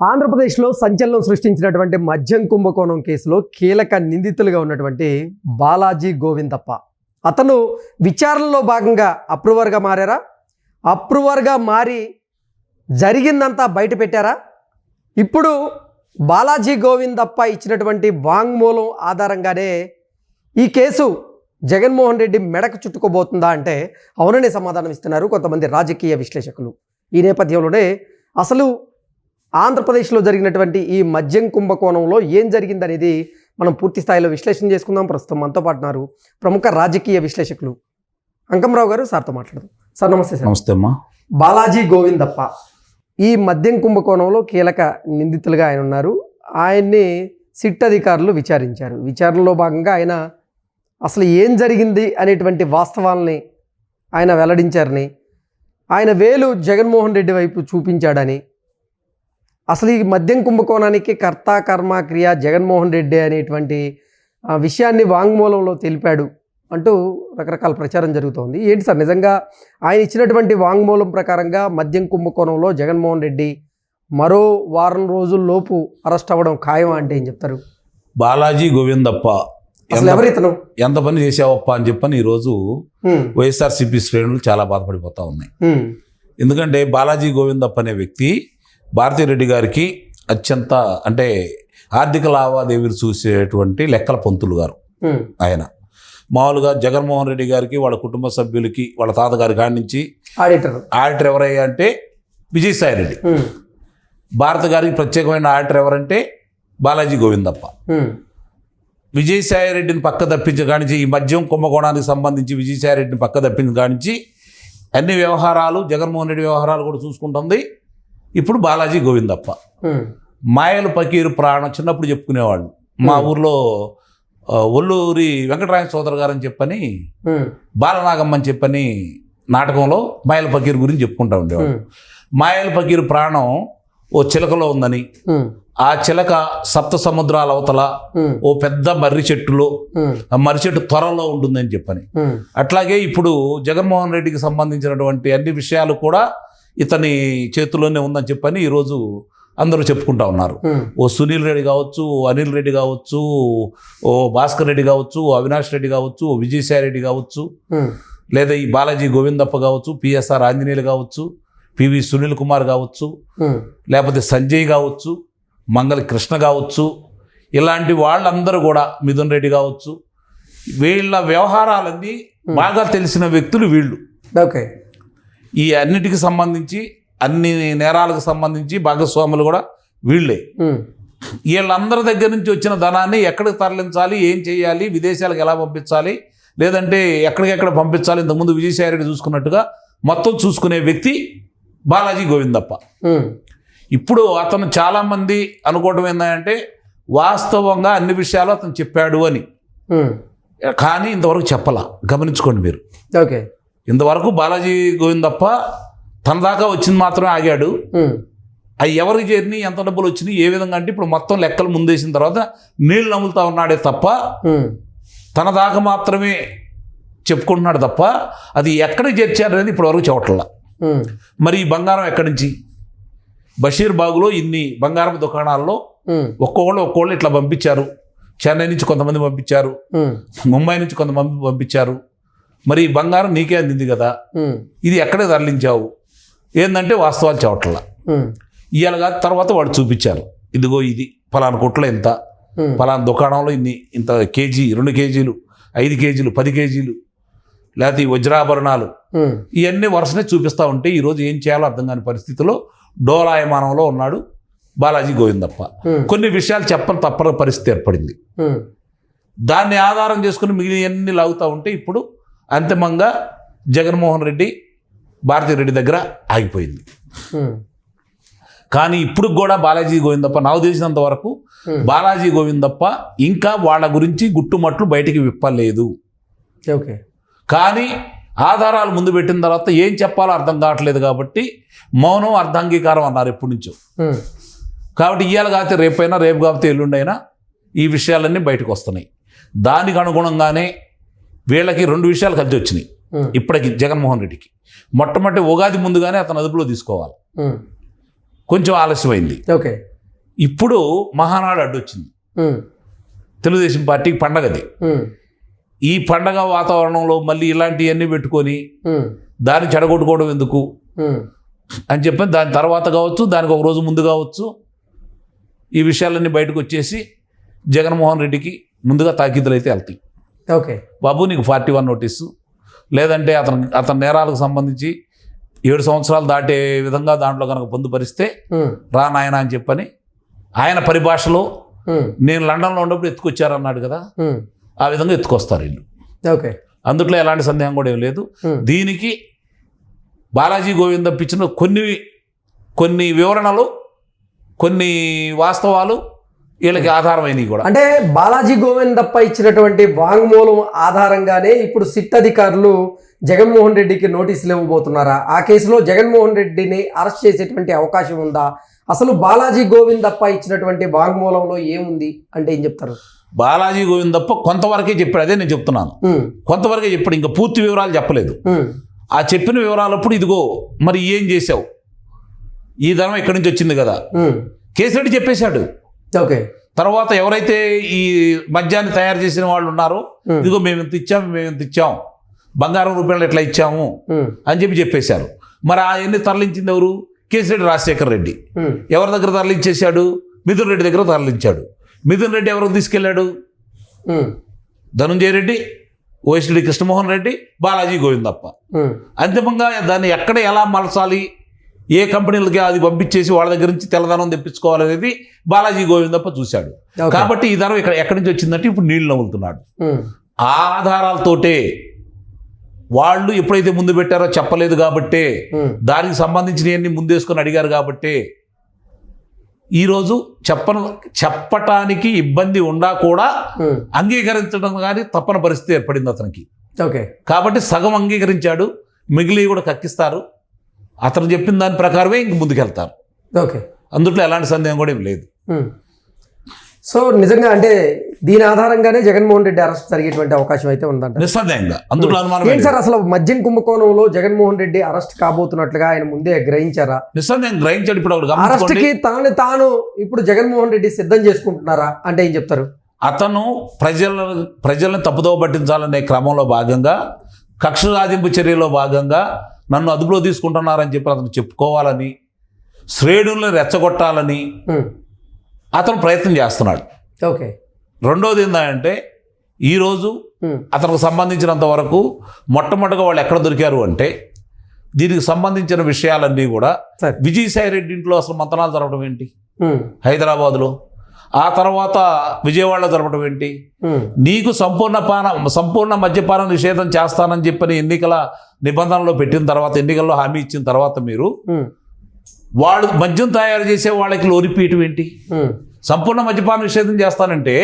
ఆంధ్రప్రదేశ్లో సంచలనం సృష్టించినటువంటి మద్యం కుంభకోణం కేసులో కీలక నిందితులుగా ఉన్నటువంటి బాలాజీ గోవిందప్ప. అతను విచారణలో భాగంగా అప్రూవర్గా మారారా? అప్రూవర్గా మారి జరిగిందంతా బయట పెట్టారా? ఇప్పుడు బాలాజీ గోవిందప్ప ఇచ్చినటువంటి వాంగ్మూలం ఆధారంగానే ఈ కేసు జగన్మోహన్ రెడ్డి మెడకు చుట్టుకోబోతుందా అంటే అవుననే సమాధానం ఇస్తున్నారు కొంతమంది రాజకీయ విశ్లేషకులు. ఈ నేపథ్యంలోనే అసలు ఆంధ్రప్రదేశ్లో జరిగినటువంటి ఈ మద్యం కుంభకోణంలో ఏం జరిగిందనేది మనం పూర్తి స్థాయిలో విశ్లేషణ చేసుకుందాం. ప్రస్తుతం మనతో పాటు ఉన్నారు ప్రముఖ రాజకీయ విశ్లేషకులు అంకంరావు గారు సార్తో మాట్లాడదాం. సార్ నమస్తే సార్. నమస్తే అమ్మా. బాలాజీ గోవిందప్ప. ఈ మద్యం కుంభకోణంలో కీలక నిందితులుగా ఆయన ఉన్నారు. ఆయన్ని సిట్ అధికారులు విచారించారు. విచారణలో భాగంగా ఆయన అసలు ఏం జరిగింది అనేటువంటి వాస్తవాల్ని ఆయన వెల్లడించారని ఆయన వేలు జగన్మోహన్ రెడ్డి వైపు చూపించాడని అసలు ఈ మద్యం కుంభకోణానికి కర్త కర్మ క్రియ జగన్మోహన్ రెడ్డి అనేటువంటి ఆ, విషయాన్ని వాంగ్మూలంలో తెలిపాడు అంటూ రకరకాల ప్రచారం జరుగుతోంది. ఏంటి సార్ నిజంగా ఆయన ఇచ్చినటువంటి వాంగ్మూలం ప్రకారంగా మద్యం కుంభకోణంలో జగన్మోహన్ రెడ్డి మరో వారం రోజుల్లోపు అరెస్ట్ అవ్వడం ఖాయం అంటే ఏం చెప్తారు? బాలాజీ గోవిందప్ప అసలు ఎంత- పని చేసావప్ప అని చెప్పని ఈరోజు వైఎస్ఆర్సీపీ శ్రేణులు చాలా బాధపడిపోతా ఉన్నాయి. ఎందుకంటే బాలాజీ గోవిందప్ప అనే వ్యక్తి భారతీరెడ్డి గారికి అత్యంత అంటే ఆర్థిక లావాదేవీలు చూసేటువంటి లెక్కల పంతులు గారు ఆయన. మామూలుగా జగన్మోహన్ రెడ్డి గారికి వాళ్ళ కుటుంబ సభ్యులకి వాళ్ళ తాతగారి కాడి నుంచి ఆడిటర్. ఆడిటర్ ఎవరయ్యా అంటే విజయసాయి రెడ్డి. భారత గారికి ప్రత్యేకమైన ఆడిటర్ ఎవరంటే బాలాజీ గోవిందప్ప. విజయసాయి రెడ్డిని పక్క తప్పించి కానించి ఈ మద్యం కుంభకోణానికి సంబంధించి విజయసాయి రెడ్డిని పక్క తప్పించి కానించి అన్ని వ్యవహారాలు జగన్మోహన్ రెడ్డి వ్యవహారాలు కూడా చూసుకుంటుంది. ఇప్పుడు బాలాజీ గోవిందప్ప. మాయలు పకీరు ప్రాణం చిన్నప్పుడు చెప్పుకునేవాళ్ళు. మా ఊర్లో ఒల్లూరి వెంకటరాయ సోదరు గారు అని చెప్పని బాలనాగమ్మ అని చెప్పని నాటకంలో మాయల పకీరు గురించి చెప్పుకుంటా ఉండేవాళ్ళు. మాయల పకీరు ప్రాణం ఓ చిలకలో ఉందని ఆ చిలక సప్త సముద్రాల అవతల ఓ పెద్ద మర్రి చెట్టులో ఆ మర్రి చెట్టు త్వరలో ఉంటుందని చెప్పని. అట్లాగే ఇప్పుడు జగన్మోహన్ రెడ్డికి సంబంధించినటువంటి అన్ని విషయాలు కూడా ఇతని చేతిలోనే ఉందని చెప్పని ఈరోజు అందరూ చెప్పుకుంటా ఉన్నారు. ఓ సునీల్ రెడ్డి కావచ్చు ఓ అనిల్ రెడ్డి కావచ్చు ఓ భాస్కర్ రెడ్డి కావచ్చు ఓ అవినాష్ రెడ్డి కావచ్చు ఓ విజయసాయి రెడ్డి కావచ్చు లేదా ఈ బాలాజీ గోవిందప్ప కావచ్చు పిఎస్ఆర్ ఆంజనేయులు కావచ్చు పివి సునీల్ కుమార్ కావచ్చు లేకపోతే సంజయ్ కావచ్చు మంగళ కృష్ణ కావచ్చు ఇలాంటి వాళ్ళందరూ కూడా మిథున్ రెడ్డి కావచ్చు వీళ్ళ వ్యవహారాలన్నీ బాగా తెలిసిన వ్యక్తులు వీళ్ళు. ఓకే. ఈ అన్నిటికి సంబంధించి అన్ని నేరాలకు సంబంధించి భాగస్వాములు కూడా వీళ్ళే. వీళ్ళందరి దగ్గర నుంచి వచ్చిన ధనాన్ని ఎక్కడికి తరలించాలి ఏం చేయాలి విదేశాలకు ఎలా పంపించాలి లేదంటే ఎక్కడికెక్కడ పంపించాలి ఇంతకుముందు విజయసాయి రెడ్డి చూసుకున్నట్టుగా మొత్తం చూసుకునే వ్యక్తి బాలాజీ గోవిందప్ప. ఇప్పుడు అతను చాలామంది అనుకోవడం ఏంటంటే వాస్తవంగా అన్ని విషయాలు అతను చెప్పాడు అని. కానీ ఇంతవరకు చెప్పలా. గమనించుకోండి మీరు. ఓకే. ఇంతవరకు బాలాజీ గోవిందప్ప తన దాకా వచ్చింది మాత్రమే ఆగాడు. అవి ఎవరికి చేరినాయి ఎంత డబ్బులు వచ్చినాయి ఏ విధంగా అంటే ఇప్పుడు మొత్తం లెక్కలు ముందేసిన తర్వాత నీళ్ళు నమ్ములుతా ఉన్నాడే తప్ప తన దాకా మాత్రమే చెప్పుకుంటున్నాడు తప్ప అది ఎక్కడికి చేర్చారనేది ఇప్పటివరకు చెప్పట్లా మరి ఈ బంగారం ఎక్కడి నుంచి? బషీర్ బాగులో ఇన్ని బంగారం దుకాణాల్లో ఒక్కొక్కళ్ళు ఒక్కొక్కళ్ళు ఇట్లా పంపించారు. చెన్నై నుంచి కొంతమంది పంపించారు. ముంబై నుంచి కొంతమంది పంపించారు. మరి ఈ బంగారం నీకే అందింది కదా. ఇది ఎక్కడే తరలించావు? ఏంటంటే వాస్తవాలు ఇవాళ కాదు తర్వాత వాడు చూపించారు. ఇదిగో ఇది ఫలానా కొట్లో ఇంత. ఫలానా దుకాణంలో ఇన్ని ఇంత కేజీ రెండు కేజీలు ఐదు కేజీలు పది కేజీలు లేకపోతే ఈ వజ్రాభరణాలు. ఇవన్నీ వరుసనే చూపిస్తూ ఉంటే ఈరోజు ఏం చేయాలో అర్థం కాని పరిస్థితిలో డోలాయమానంలో ఉన్నాడు బాలాజీ గోవిందప్ప. కొన్ని విషయాలు చెప్పని తప్పని పరిస్థితి ఏర్పడింది. దాన్ని ఆధారం చేసుకుని మిగిలినవన్నీ లాగుతూ ఉంటే ఇప్పుడు అంతిమంగా జగన్మోహన్ రెడ్డి భారతీ రెడ్డి దగ్గర ఆగిపోయింది. కానీ ఇప్పుడు కూడా బాలాజీ గోవిందప్ప నాకు తెలిసినంత వరకు. బాలాజీ గోవిందప్ప ఇంకా వాళ్ళ గురించి గుట్టుమట్లు బయటికి విప్పలేదు. ఓకే. కానీ ఆధారాలు ముందు పెట్టిన తర్వాత ఏం చెప్పాలో అర్థం కావట్లేదు కాబట్టి మౌనం అర్ధాంగీకారం అన్నారు ఎప్పటి నుంచో. కాబట్టి ఇవాళ కాకపోతే రేపైనా రేపు కాకపోతే ఎల్లుండైనా ఈ విషయాలన్నీ బయటకు వస్తున్నాయి. దానికి అనుగుణంగానే వీళ్ళకి రెండు విషయాలు కలిసి వచ్చినాయి. ఇప్పటికి జగన్మోహన్ రెడ్డికి. మొట్టమొదటి ఉగాది ముందుగానే అతను అదుపులో తీసుకోవాలి. కొంచెం ఆలస్యమైంది. ఓకే. ఇప్పుడు మహానాడు అడ్డొచ్చింది తెలుగుదేశం పార్టీకి పండగది ఈ పండగ వాతావరణంలో మళ్ళీ ఇలాంటివన్నీ పెట్టుకొని దాన్ని చెడగొట్టుకోవడం ఎందుకు? అని చెప్పి దాని తర్వాత కావచ్చు దానికి ఒక రోజు ముందు కావచ్చు ఈ విషయాలన్నీ బయటకు వచ్చేసి జగన్మోహన్ రెడ్డికి ముందుగా తాకీదులు అయితే వెళ్తాయి. ఓకే. బాబు నీకు ఫార్టీ వన్ నోటీసు. లేదంటే అతను అతని నేరాలకు సంబంధించి ఏడు సంవత్సరాలు దాటే విధంగా దాంట్లో కనుక పొందుపరిస్తే రా నాయన అని చెప్పని ఆయన పరిభాషలో నేను లండన్లో ఉన్నప్పుడు ఎత్తుకొచ్చారన్నాడు కదా ఆ విధంగా ఎత్తుకొస్తారు వీళ్ళు. ఓకే. అందుట్లో ఎలాంటి సందేహం కూడా ఏం లేదు. దీనికి బాలాజీ గోవింద్ ఇచ్చిన కొన్ని కొన్ని వివరణలు కొన్ని వాస్తవాలు వీళ్ళకి ఆధారమైనవి కూడా. అంటే బాలాజీ గోవిందప్ప ఇచ్చినటువంటి వాంగ్మూలం ఆధారంగానే ఇప్పుడు సిట్ అధికారులు జగన్మోహన్ రెడ్డికి నోటీసులు ఇవ్వబోతున్నారా? ఆ కేసులో జగన్మోహన్ రెడ్డిని అరెస్ట్ చేసేటువంటి అవకాశం ఉందా? అసలు బాలాజీ గోవిందప్ప ఇచ్చినటువంటి వాంగ్మూలంలో ఏముంది అంటే ఏం చెప్తారు? బాలాజీ గోవింద్ తప్ప కొంతవరకే చెప్పాడు అదే నేను చెప్తున్నాను. కొంతవరకే చెప్పాడు ఇంకా పూర్తి వివరాలు చెప్పలేదు. ఆ చెప్పిన వివరాలప్పుడు ఇదిగో మరి ఏం చేసావు ఈ ధనం ఇక్కడి నుంచి వచ్చింది కదా? కేసీరెడ్డి చెప్పేశాడు. ఓకే తర్వాత ఎవరైతే ఈ మద్యాన్ని తయారు చేసిన వాళ్ళు ఉన్నారో ఉమ్, ఇదిగో మేము ఇంత ఇచ్చాము మేము ఇంత ఇచ్చాం. బంగారం రూపాయలు ఎట్లా ఇచ్చాము? ఉమ్, అని చెప్పి చెప్పేశారు. మరి ఆయన్ని తరలించింది ఎవరు? కేసిరెడ్డి రాజశేఖర్ రెడ్డి. ఉమ్, ఎవరి దగ్గర తరలించేశాడు? మిథున్ రెడ్డి దగ్గర తరలించాడు. మిథున్ రెడ్డి ఎవరికి తీసుకెళ్ళాడు? ధనుంజయ రెడ్డి ఓఎస్డి కృష్ణమోహన్ రెడ్డి బాలాజీ గోవిందప్ప. అంతిమంగా దాన్ని ఎక్కడ ఎలా మలచాలి? ఏ కంపెనీలకి అది పంపించేసి వాళ్ళ దగ్గర నుంచి తెల్లదనం తెప్పించుకోవాలనేది బాలాజీ గోవిందప్ప చూశాడు. కాబట్టి ఈ ధనం ఇక్కడ ఎక్కడి నుంచి వచ్చిందంటే ఇప్పుడు నీళ్ళు నవ్వులుతున్నాడు ఆ ఆధారాలతోటే వాళ్ళు ఎప్పుడైతే ముందు పెట్టారో చెప్పలేదు కాబట్టే దానికి సంబంధించినవన్నీ ముందేసుకొని అడిగారు కాబట్టి ఈరోజు చెప్పను చెప్పటానికి ఇబ్బంది ఉండా కూడా అంగీకరించడం కానీ తప్పని పరిస్థితి ఏర్పడింది అతనికి. ఓకే. కాబట్టి సగం అంగీకరించాడు మిగిలి కూడా కక్కిస్తారు. అతను చెప్పిన దాని ప్రకారమే ఇంక ముందుకెళ్తారు. ఓకే. అందుట్లో ఎలాంటి సందేహం కూడా ఏం లేదు. సో నిజంగా అంటే దీని ఆధారంగానే జగన్మోహన్ రెడ్డి అరెస్ట్ జరిగేటువంటి అవకాశం అయితే ఉందంట నిస్సందేహంగా. అందులో అనుమానం ఏంటి సార్ అసలు మద్యం కుంభకోణంలో జగన్మోహన్ రెడ్డి అరెస్ట్ కాబోతున్నట్లుగా ఆయన ముందే గ్రహించారా? నిస్సందేహం గ్రహించాడు. ఇప్పుడు అరెస్ట్కి తనని తాను ఇప్పుడు జగన్మోహన్ రెడ్డి సిద్ధం చేసుకుంటున్నారా అంటే ఏం చెప్తారు? అతను ప్రజల ప్రజల్ని తప్పుదోవ పట్టించాలనే క్రమంలో భాగంగా కక్ష సాధింపు చర్యలో భాగంగా నన్ను అదుపులో తీసుకుంటున్నారని చెప్పి అతను చెప్పుకోవాలని శ్రేణుల్ని రెచ్చగొట్టాలని ఉమ్, అతను ప్రయత్నం చేస్తున్నాడు. ఓకే రెండోది ఏంటంటే ఈరోజు ఉమ్, అతనికి సంబంధించినంత వరకు మొట్టమొదటిగా వాళ్ళు ఎక్కడ దొరికారు అంటే దీనికి సంబంధించిన విషయాలన్నీ కూడా విజయసాయి రెడ్డి ఇంట్లో అసలు మంతనాలు జరపడం ఏంటి? ఉమ్, హైదరాబాదులో. ఆ తర్వాత విజయవాడలో జరపడం ఏంటి? నీకు సంపూర్ణ పాన సంపూర్ణ మద్యపాన నిషేధం చేస్తానని చెప్పని ఎన్నికల నిబంధనలో పెట్టిన తర్వాత ఎన్నికల్లో హామీ ఇచ్చిన తర్వాత మీరు వాళ్ళు మద్యం తయారు చేసే వాళ్ళకి లోరిపీయటం ఏంటి? సంపూర్ణ మద్యపాన నిషేధం చేస్తానంటే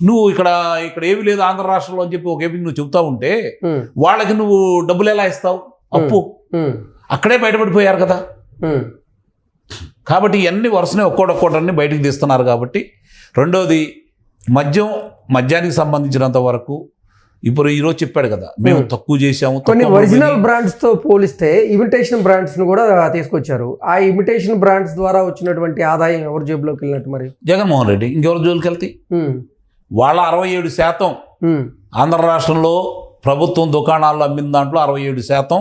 నువ్వు ఇక్కడ ఇక్కడ ఏమి లేదు ఆంధ్ర రాష్ట్రంలో అని చెప్పి ఒక ఏపీ నువ్వు చెబుతా ఉంటే వాళ్ళకి నువ్వు డబ్బులు ఎలా ఇస్తావు? అప్పు. అక్కడే బయటపడిపోయారు కదా. కాబట్టి ఇవన్నీ వరుసనే ఒక్కోటొక్కోటన్ని బయటికి తీస్తున్నారు కాబట్టి రెండోది మద్యం మద్యానికి సంబంధించినంత వరకు ఇప్పుడు ఈరోజు చెప్పాడు కదా మేము. తక్కువ చేసాము కొన్ని ఒరిజినల్ మందిని- బ్రాండ్స్తో పోలిస్తే ఇమిటేషన్ బ్రాండ్స్ను కూడా తీసుకొచ్చారు. ఆ ఇమిటేషన్ బ్రాండ్స్ ద్వారా వచ్చినటువంటి ఆదాయం ఎవరి జేబులోకి వెళ్ళినట్టు మరి? జగన్మోహన్ రెడ్డి ఇంకెవరు జోలికి వెళ్తాయి వాళ్ళ అరవై ఏడు శాతం ఆంధ్ర రాష్ట్రంలో ప్రభుత్వం దుకాణాల్లో అమ్మిన దాంట్లో అరవై ఏడు శాతం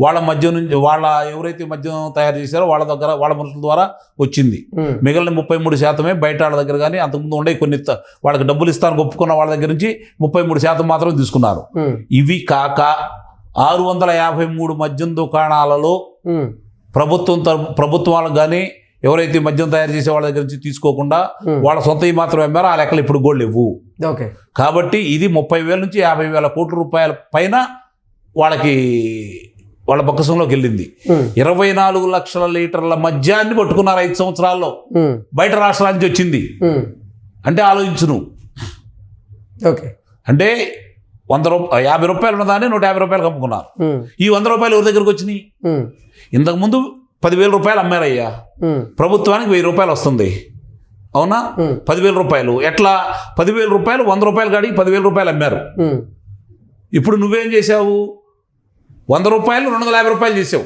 వాళ్ళ మద్యం నుంచి వాళ్ళ ఎవరైతే మద్యం తయారు చేశారో వాళ్ళ దగ్గర వాళ్ళ మనుషుల ద్వారా వచ్చింది. మిగిలిన ముప్పై మూడు శాతమే బయట వాళ్ళ దగ్గర కానీ అంతకుముందు ఉండే కొన్ని వాళ్ళకి డబ్బులు ఇస్తానికి ఒప్పుకున్న వాళ్ళ దగ్గర నుంచి ముప్పై మూడు శాతం మాత్రమే తీసుకున్నారు. ఇవి కాక ఆరు వందల యాభై మూడు మద్యం దుకాణాలలో ప్రభుత్వం తరపు ప్రభుత్వాలకు కానీ ఎవరైతే మద్యం తయారు చేసే వాళ్ళ దగ్గర నుంచి తీసుకోకుండా. వాళ్ళ సొంతవి మాత్రం అమ్మారో ఆ లెక్కలు ఇప్పుడు కూడా లేవు. ఓకే. కాబట్టి ఇది ముప్పై వేల నుంచి యాభై వేల కోట్ల రూపాయల పైన వాళ్ళకి వాళ్ళ బొక్కసంలోకి వెళ్ళింది. ఇరవై నాలుగు లక్షల లీటర్ల మద్యాన్ని పట్టుకున్నారు ఐదు సంవత్సరాల్లో. బయట రాష్ట్రాల నుంచి వచ్చింది. అంటే ఆలోచించు నువ్వు ఓకే. అంటే వంద రూపాయ యాభై రూపాయలు ఉన్నదాన్ని నూట యాభై రూపాయలు అమ్ముకున్నారు ఉమ్, ఈ వంద రూపాయలు ఎవరి దగ్గరకు వచ్చినాయి? ఇంతకుముందు పదివేల రూపాయలు అమ్మారయ్యా. ప్రభుత్వానికి వెయ్యి రూపాయలు వస్తుంది. అవునా? పదివేల రూపాయలు. ఎట్లా? పదివేల రూపాయలు వంద రూపాయలు కాడికి పదివేల రూపాయలు అమ్మారు. ఇప్పుడు నువ్వేం చేసావు వంద రూపాయలు రెండు వందల యాభై రూపాయలు చేసావు.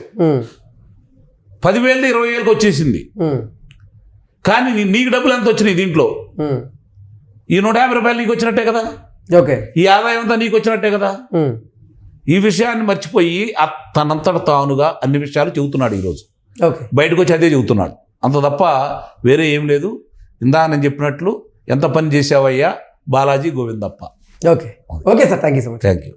పదివేలు ఇరవై వేలకు వచ్చేసింది. కానీ నీకు డబ్బులు ఎంత వచ్చినాయి దీంట్లో? ఈ నూట యాభై రూపాయలు నీకు వచ్చినట్టే కదా? ఓకే. ఈ ఆదాయం అంతా నీకు వచ్చినట్టే కదా? ఈ విషయాన్ని మర్చిపోయి తనంతట తానుగా అన్ని విషయాలు చెబుతున్నాడు ఈరోజు. ఓకే. బయటకు వచ్చి అదే చెబుతున్నాడు. అంత తప్ప వేరే ఏం లేదు. ఇందా నేను చెప్పినట్లు ఎంత పని చేసావయ్యా Balaji Govindappa. Okay. Okay sir. Thank you so much. Thank you